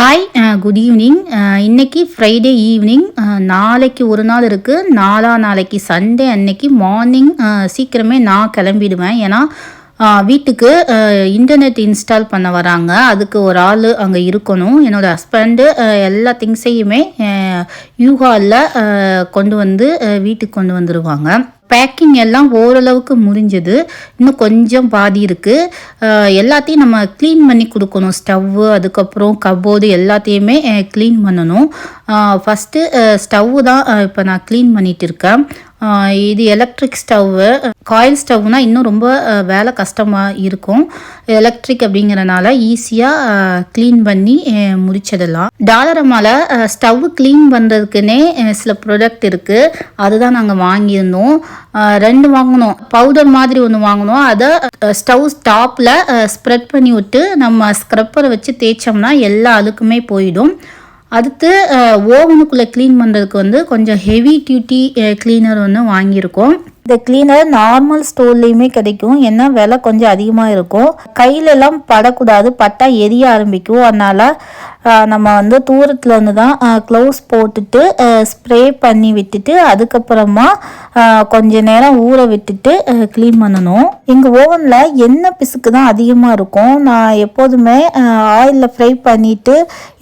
Hi good evening இன்னைக்கு Friday evening uh, நாளைக்கு ஒரு நாள் இருக்குது நாலா நாளைக்கு சண்டே அன்னைக்கு மார்னிங் uh, சீக்கிரமே நான் கிளம்பிடுவேன். ஏன்னா வீட்டுக்கு இன்டர்நெட் இன்ஸ்டால் பண்ண வராங்க. அதுக்கு ஒரு ஆள் அங்கே இருக்கணும். என்னோடய ஹஸ்பண்டு எல்லா திங்ஸையுமே யூஹாலில் கொண்டு வந்து வீட்டுக்கு கொண்டு வந்துடுவாங்க பேக்கிங் எல்லாம் ஓரளவுக்கு முடிஞ்சது. இன்னும் கொஞ்சம் பாதி இருக்குது எல்லாத்தையும் நம்ம க்ளீன் பண்ணி கொடுக்கணும். ஸ்டவ்வு அதுக்கப்புறம் கபோர்டு எல்லாத்தையுமே க்ளீன் பண்ணணும். ஃபஸ்ட்டு ஸ்டவ்வு தான் இப்போ நான் க்ளீன் பண்ணிகிட்டு இருக்கேன். இது எலக்ட்ரிக் ஸ்டவ்வு காயில் ஸ்டவ்னால் இன்னும் ரொம்ப வேலை கஷ்டமாக இருக்கும். எலக்ட்ரிக் அப்படிங்கிறனால ஈஸியாக க்ளீன் பண்ணி அஹ், முடிச்சிடலாம். டாலரமால ஸ்டவ் க்ளீன் பண்ணுறதுக்குன்னே சில ப்ராடக்ட் இருக்குது அதுதான் நாங்கள் வாங்கியிருந்தோம். ரெண்டு வாங்கினோம் பவுடர் மாதிரி ஒன்று வாங்கினோம் அதை ஸ்டவ் டாப்பில் ஸ்ப்ரெட் பண்ணி விட்டு நம்ம ஸ்க்ரப்பரை வச்சு தேய்ச்சோம்னா எல்லா அழுக்குமே போயிடும். அடுத்து ஓவனுக்குள்ளே க்ளீன் பண்ணுறதுக்கு வந்து கொஞ்சம் ஹெவி டியூட்டி க்ளீனர் ஒன்று வாங்கியிருக்கோம். இந்த கிளீனர் நார்மல் ஸ்டோர்லேயுமே கிடைக்கும். ஏன்னா விலை கொஞ்சம் அதிகமாக இருக்கும். கையிலெல்லாம் படக்கூடாது. பட்டா எரிய ஆரம்பிக்கும். அதனால் நம்ம வந்து தூரத்துலேருந்து தான் க்ளவுஸ் போட்டுட்டு ஸ்ப்ரே பண்ணி விட்டுட்டு அதுக்கப்புறமா கொஞ்ச நேரம் ஊற விட்டுட்டு க்ளீன் பண்ணணும். எங்கள் ஓவனில் எண்ணெய் பிசுக்கு தான் அதிகமாக இருக்கும். நான் எப்போதுமே ஆயிலில் ஃப்ரை பண்ணிவிட்டு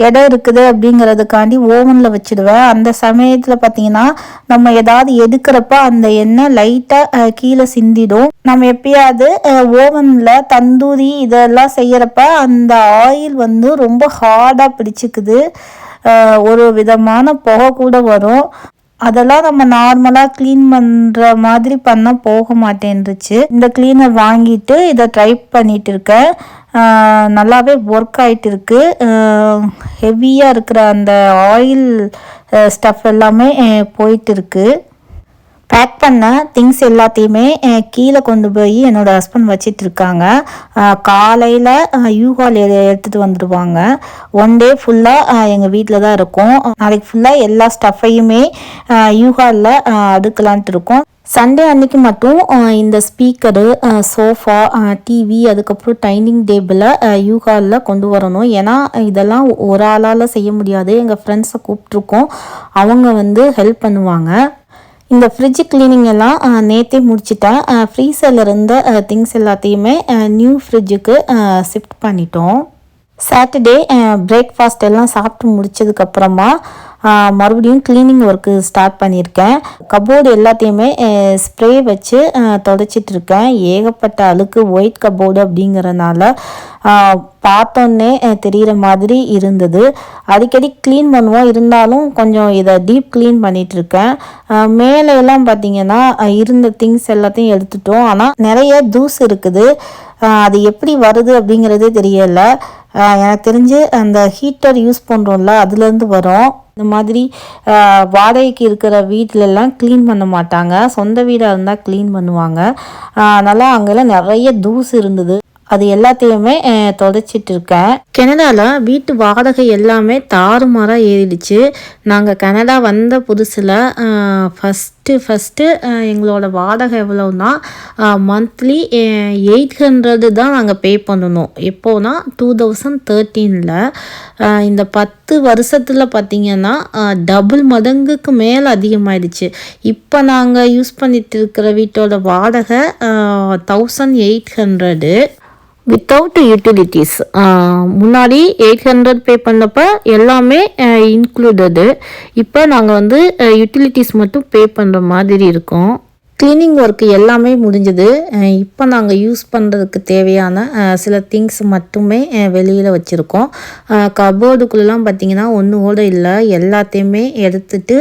இடம் இருக்குது அப்படிங்கிறதுக்காண்டி ஓவனில் வச்சிடுவேன். அந்த சமயத்தில் பார்த்தீங்கன்னா நம்ம ஏதாவது எடுக்கிறப்ப அந்த எண்ணெய் லைட்டாக கீழே சிந்திடும். நம்ம எப்பயாவது ஓவனில் தந்தூரி இதெல்லாம் செய்யறப்ப அந்த ஆயில் வந்து ரொம்ப ஹார்டாக பிடிச்சிக்குது. ஒரு விதமான புகை கூட வரும். அதெல்லாம் நம்ம நார்மலாக க்ளீன் பண்ணுற மாதிரி பண்ணால் போக மாட்டேன்ருச்சு இந்த க்ளீனர் வாங்கிட்டு இதை ட்ரை பண்ணிட்டு இருக்கேன். நல்லாவே ஒர்க் ஆயிட்டு இருக்கு. ஹெவியாக இருக்கிற அந்த ஆயில் ஸ்டஃப் எல்லாமே போயிட்டு இருக்குது பேக் பண்ண திங்ஸ் எல்லாத்தையுமே கீழே கொண்டு போய் என்னோட ஹஸ்பண்ட் வச்சிட்டு இருக்காங்க காலையில் யூகால் எடுத்துகிட்டு வந்துடுவாங்க ஒன் டே ஃபுல்லாக எங்கள் வீட்டில் தான் இருக்கும். நாளைக்கு ஃபுல்லாக எல்லா ஸ்டஃப்பையுமே யூகாலில் அடுக்கலான்ட்டு இருக்கோம். சண்டே அன்னைக்கு மட்டும் இந்த ஸ்பீக்கரு சோஃபா டிவி அதுக்கப்புறம் டைனிங் டேபிளை யூகாலில் கொண்டு வரணும். ஏன்னா இதெல்லாம் ஒரு ஆளால் செய்ய முடியாது. எங்கள் ஃப்ரெண்ட்ஸை கூப்பிட்ருக்கோம். அவங்க வந்து ஹெல்ப் பண்ணுவாங்க. இந்த ஃப்ரிட்ஜ் கிளீனிங் எல்லாம் நேற்றே நேத்தே முடிச்சிட்டேன் ஃப்ரீசரில் இருந்த திங்ஸ் எல்லாத்தையுமே நியூ ஃப்ரிட்ஜுக்கு ஷிஃப்ட் பண்ணிட்டோம். சாட்டர்டே பிரேக்ஃபாஸ்ட் எல்லாம் சாப்பிட்டு முடிச்சதுக்கப்புறமா மறுபடியும் க்ளீனிங் ஒர்க்கு ஸ்டார்ட் பண்ணியிருக்கேன். கபோர்டு எல்லாத்தையுமே ஸ்ப்ரே வச்சு தொடச்சிட்டு இருக்கேன். ஏகப்பட்ட அழுக்கு ஒயிட் கபோர்டு அப்படிங்கிறனால பார்த்தோன்னே தெரிகிற மாதிரி இருந்தது. அடிக்கடி க்ளீன் பண்ணுவோம் இருந்தாலும் கொஞ்சம் இதை டீப் க்ளீன் பண்ணிகிட்ருக்கேன் மேலே எல்லாம் பார்த்தீங்கன்னா இருந்த திங்ஸ் எல்லாத்தையும் எடுத்துட்டோம். ஆனால் நிறைய தூசு இருக்குது. அது எப்படி வருது அப்படிங்கிறதே தெரியல. எனக்கு தெரிஞ்சு அந்த ஹீட்டர் யூஸ் பண்ணுறோம்ல அதுலேருந்து வரும். இந்த மாதிரி வாடகைக்கு இருக்கிற வீட்டிலெல்லாம் க்ளீன் பண்ண மாட்டாங்க. சொந்த வீடாக இருந்தால் க்ளீன் பண்ணுவாங்க. அதனால் அங்கெல்லாம் நிறைய தூசு இருந்தது. அது எல்லாத்தையுமே அஹ், தொடச்சிட்டு இருக்கேன் கனடாவில் வீட்டு வாடகை எல்லாமே தாறுமாறாக ஏறிடுச்சு. நாங்கள் கனடா வந்த புதுசில் ஃபஸ்ட்டு ஃபஸ்ட்டு எங்களோட வாடகை எவ்வளோன்னா மந்த்லி எயிட் ஹண்ட்ரடு தான் நாங்கள் பே பண்ணணும். எப்போனா டூ தௌசண்ட் தேர்ட்டீனில் இந்த பத்து வருஷத்தில் பார்த்தீங்கன்னா டபுள் மடங்குக்கு மேலே அதிகமாயிடுச்சு. இப்போ நாங்கள் யூஸ் பண்ணிட்டு இருக்கிற வீட்டோட வாடகை thousand eight hundred without utilities முன்னாடி எயிட் ஹண்ட்ரட் பே பண்ணப்ப எல்லாமே இன்க்ளூடடு இப்போ நாங்கள் வந்து யூட்டிலிட்டிஸ் மட்டும் பே பண்ணுற மாதிரி இருக்கோம். க்ளீனிங் ஒர்க் எல்லாமே முடிஞ்சது. இப்போ நாங்கள் யூஸ் பண்ணுறதுக்கு தேவையான சில திங்ஸ் மட்டுமே வெளியில் வச்சுருக்கோம். கபோர்டுக்குள்ளெலாம் பார்த்தீங்கன்னா ஒன்று கூட இல்லை. எல்லாத்தையுமே எடுத்துட்டு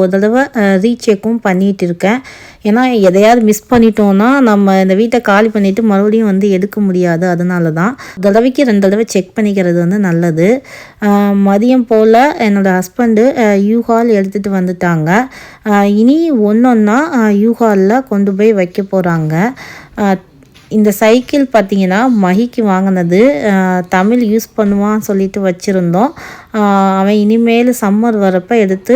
ஒரு தடவை ரீசெக்கும் பண்ணிகிட்டு இருக்கேன். ஏன்னா எதையாவது மிஸ் பண்ணிட்டோம்னா நம்ம இந்த வீட்டை காலி பண்ணிவிட்டு மறுபடியும் வந்து எடுக்க முடியாது. அதனால தான் தடவைக்கு ரெண்டு தடவை செக் பண்ணிக்கிறது வந்து நல்லது. மதியம் போல் என்னோடய ஹஸ்பண்டு யூஹால் எடுத்துகிட்டு வந்துட்டாங்க. இனி இனி ஒன்றொன்னா யூஹாலில் கொண்டு போய் வைக்க போகிறாங்க இந்த சைக்கிள் பார்த்தீங்கன்னா மகிக்கு வாங்கினது. தமிழ் யூஸ் பண்ணுவான் சொல்லிட்டு வச்சுருந்தோம். அவன் இனிமேல் சம்மர் வரப்போ எடுத்து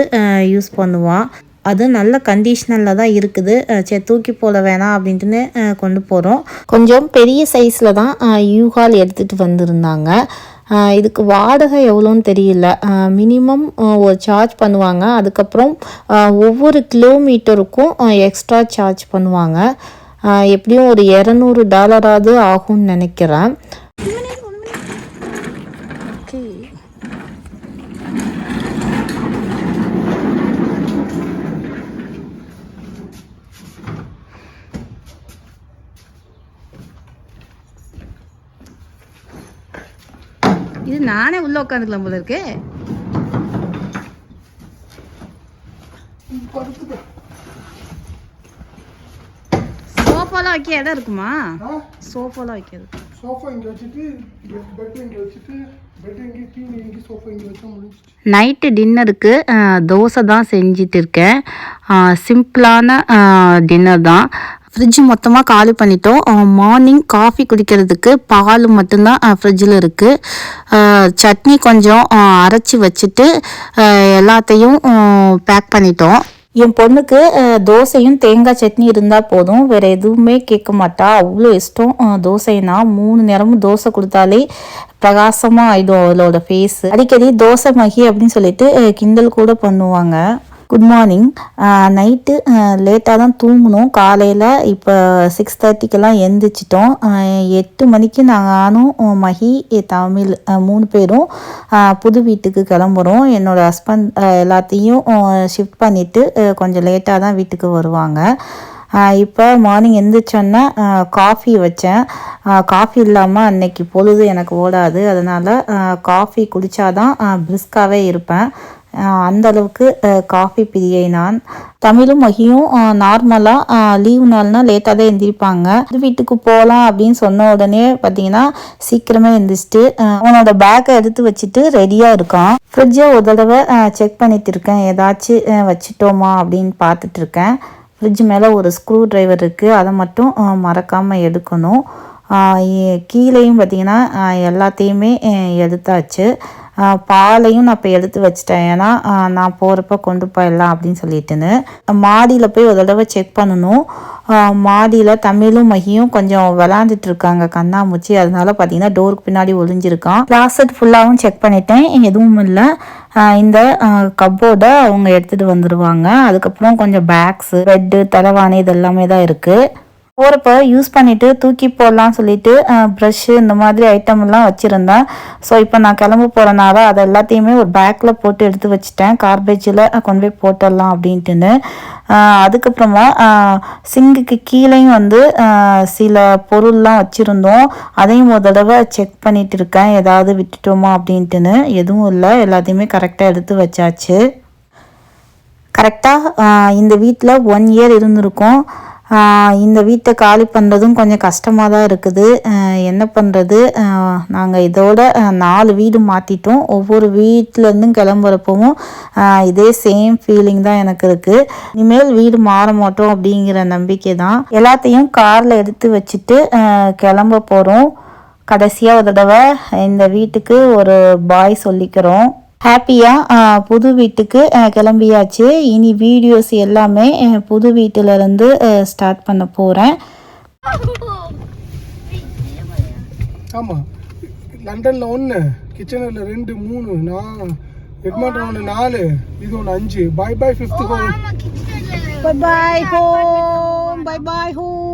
யூஸ் பண்ணுவான். அது நல்ல கண்டிஷனில் தான் இருக்குது. சரி தூக்கி போட வேணாம் அப்படின்ட்டுன்னு கொண்டு போகிறோம் கொஞ்சம் பெரிய சைஸில் தான் யூஹால் எடுத்துகிட்டு வந்திருந்தாங்க. இதுக்கு வாடகை எவ்வளோன்னு தெரியல. மினிமம் ஒரு சார்ஜ் பண்ணுவாங்க. அதுக்கப்புறம் ஒவ்வொரு கிலோமீட்டருக்கும் எக்ஸ்ட்ரா சார்ஜ் பண்ணுவாங்க. எப்படியும் ஒரு இரநூறு டாலராவது ஆகும்னு நினைக்கிறேன் இது நானே உள்ள உட்காந்துக்கலாம் போல இருக்கு. சோஃபாலாம் வைக்க இடம் இருக்குமா? சோஃபாலாம் வைக்கிறது சோஃபா இங்கே வச்சுட்டு பெட் இங்கே வச்சுட்டு நைட்டு டின்னருக்கு தோசை தான் செஞ்சிட்டு இருக்கேன். சிம்பிளான டின்னர் தான். ஃப்ரிட்ஜ் மொத்தமாக காலி பண்ணிட்டோம். மார்னிங் காஃபி குடிக்கிறதுக்கு பால் மட்டும்தான் ஃப்ரிட்ஜில் இருக்குது சட்னி கொஞ்சம் அரைச்சி வச்சுட்டு எல்லாத்தையும் பேக் பண்ணிட்டோம். என் பொண்ணுக்கு தோசையும் தேங்காய் சட்னி இருந்தால் போதும். வேறு எதுவுமே கேட்க மாட்டா. அவ்வளோ இஷ்டம். தோசைனா மூணு நேரமும் தோசை கொடுத்தாலே பிரகாசமாக ஆயிடும் அவளோட ஃபேஸ் அடிக்கடி தோசை மகி அப்படின்னு சொல்லிட்டு கிண்டல் கூட பண்ணுவாங்க. குட் மார்னிங் நைட்டு லேட்டாக தான் தூங்கணும் காலையில் இப்போ சிக்ஸ் தேர்ட்டிக்கெல்லாம் எந்திரிச்சிட்டோம். எட்டு மணிக்கு நானும் மஹி தமிழ் மூணு பேரும் புது வீட்டுக்கு கிளம்புறோம். என்னோடய ஹஸ்பண்ட் எல்லாத்தையும் ஷிஃப்ட் பண்ணிவிட்டு கொஞ்சம் லேட்டாக தான் வீட்டுக்கு வருவாங்க. இப்போ மார்னிங் எந்திரிச்சோன்னா காஃபி வச்சேன். காஃபி இல்லாமல் அன்னைக்கு பொழுது எனக்கு ஓடாது. அதனால் காஃபி குடித்தாதான் பிரிஸ்காகவே இருப்பேன். அந்த அளவுக்கு காஃபி பிரியை நான். தமிழும் மகியும் நார்மலாக லீவ் நாள்னா லேட்டாக தான் எந்திரிப்பாங்க. வீட்டுக்கு போகலாம் அப்படின்னு சொன்ன உடனே பார்த்தீங்கன்னா சீக்கிரமே எந்திரிச்சிட்டு உன்னோட அவனோட பேக்கை எடுத்து வச்சுட்டு ரெடியாக இருக்கான். ஃப்ரிட்ஜை ஒரு தடவை செக் பண்ணிட்டு இருக்கேன். ஏதாச்சும் வச்சுட்டோமா அப்படின்னு பார்த்துட்டு இருக்கேன். ஃப்ரிட்ஜ் மேலே ஒரு ஸ்க்ரூ ட்ரைவர் இருக்குது அதை மட்டும் மறக்காமல் எடுக்கணும். கீழேயும் பார்த்தீங்கன்னா எல்லாத்தையுமே எடுத்தாச்சு. பாலையும் நான் இப்போ எடுத்து வச்சிட்டேன். ஏன்னா நான் போகிறப்ப கொண்டு போயிடலாம் அப்படின்னு சொல்லிட்டுன்னு. மாடியில் போய் ஒரு தடவை செக் பண்ணணும். மாடியில் தமிழும் மகியும் கொஞ்சம் விளாண்டுட்டு இருக்காங்க கண்ணாமூச்சி. அதனால பார்த்தீங்கன்னா டோருக்கு பின்னாடி ஒளிஞ்சிருக்கான். கிளாஸட் ஃபுல்லாகவும் செக் பண்ணிட்டேன். எதுவும் இல்லை. இந்த கப்போர்டை அவங்க எடுத்துகிட்டு வந்துடுவாங்க அதுக்கப்புறம் கொஞ்சம் பேக்ஸு பெட்டு தலைவாணி இது எல்லாமே தான் இருக்குது போகிறப்ப யூஸ் பண்ணிவிட்டு தூக்கி போடலாம் சொல்லிட்டு ப்ரஷ்ஷு இந்த மாதிரி ஐட்டம்லாம் வச்சுருந்தேன். ஸோ இப்போ நான் கிளம்ப போகிறனால அதை எல்லாத்தையுமே ஒரு பேக்கில் போட்டு எடுத்து வச்சுட்டேன். கார்பேஜில் கொண்டு போய் போட்டுடலாம் அப்படின்ட்டுன்னு. அதுக்கப்புறமா சிங்குக்கு கீழேயும் வந்து சில பொருள்லாம் வச்சுருந்தோம். அதையும் ஒரு தடவை செக் பண்ணிட்டு இருக்கேன். ஏதாவது விட்டுட்டோமா அப்படின்ட்டுன்னு. எதுவும் இல்லை. எல்லாத்தையுமே கரெக்டாக எடுத்து வச்சாச்சு. கரெக்டாக இந்த வீட்டில் ஒன் இயர் இருந்திருக்கோம். இந்த வீட்டை காலி பண்ணுறதும் கொஞ்சம் கஷ்டமாக தான் இருக்குது. என்ன பண்ணுறது நாங்கள் இதோட நாலு வீடு மாற்றிட்டோம் ஒவ்வொரு வீட்டிலேருந்தும் கிளம்புறப்பவும் இதே சேம் ஃபீலிங் தான் எனக்கு இருக்குது இனிமேல் வீடு மாற மாட்டோம் அப்படிங்கிற நம்பிக்கை தான். எல்லாத்தையும் காரில் எடுத்து வச்சுட்டு கிளம்ப போகிறோம் கடைசியாக ஒரு தடவை இந்த வீட்டுக்கு ஒரு பாய் சொல்லிக்கிறோம். ஹாப்பியாக புது வீட்டுக்கு கிளம்பியாச்சு. இனி வீடியோஸ் எல்லாமே புது வீட்டிலேருந்து ஸ்டார்ட் பண்ண போகிறேன் ஆமாம் லண்டனில் ஒன்று கிச்சனில் ரெண்டு மூணு நான் எட்மாண்டன் ஒன்று நாலு இது ஒன்று அஞ்சு. Bye bye fifth home bye boy home bye boy home